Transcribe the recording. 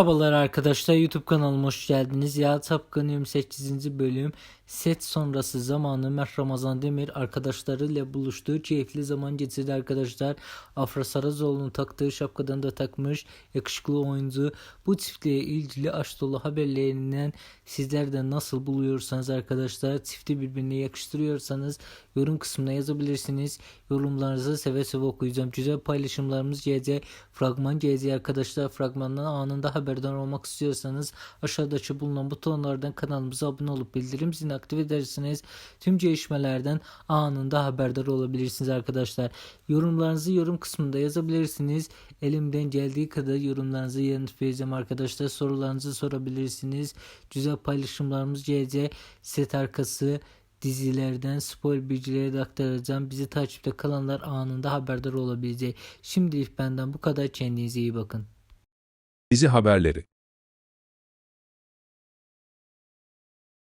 Merhabalar arkadaşlar YouTube kanalıma hoş geldiniz. Ya Tapkan 28. bölüm set sonrası zamanı Mert Ramazan Demir arkadaşlarıyla buluştuğu keyifli zaman geçirdi arkadaşlar. Afra Sarazoğlu'nun taktığı şapkadan da takmış yakışıklı oyuncu. Bu çiftle ilgili aşk dolu haberlerinden sizler de nasıl buluyorsanız arkadaşlar çifti birbirine yakıştırıyorsanız yorum kısmına yazabilirsiniz. Yorumlarınızı seve seve okuyacağım. Güzel paylaşımlarımız gelecek. Fragman gelecek arkadaşlar. Fragmandan anında haberdar olmak istiyorsanız aşağıdaki bulunan butonlardan kanalımıza abone olup bildirim zilini aktif edersiniz. Tüm gelişmelerden anında haberdar olabilirsiniz arkadaşlar. Yorumlarınızı yorum kısmında yazabilirsiniz. Elimden geldiği kadar yorumlarınızı yanıt vereceğim arkadaşlar. Sorularınızı sorabilirsiniz. Güzel paylaşımlarımız gelecek. Set arkası dizilerden spoil bilgileri de aktaracağım. Bizi takipte kalanlar anında haberdar olabilecek. Şimdilik benden bu kadar. Kendinize iyi bakın. Dizi haberleri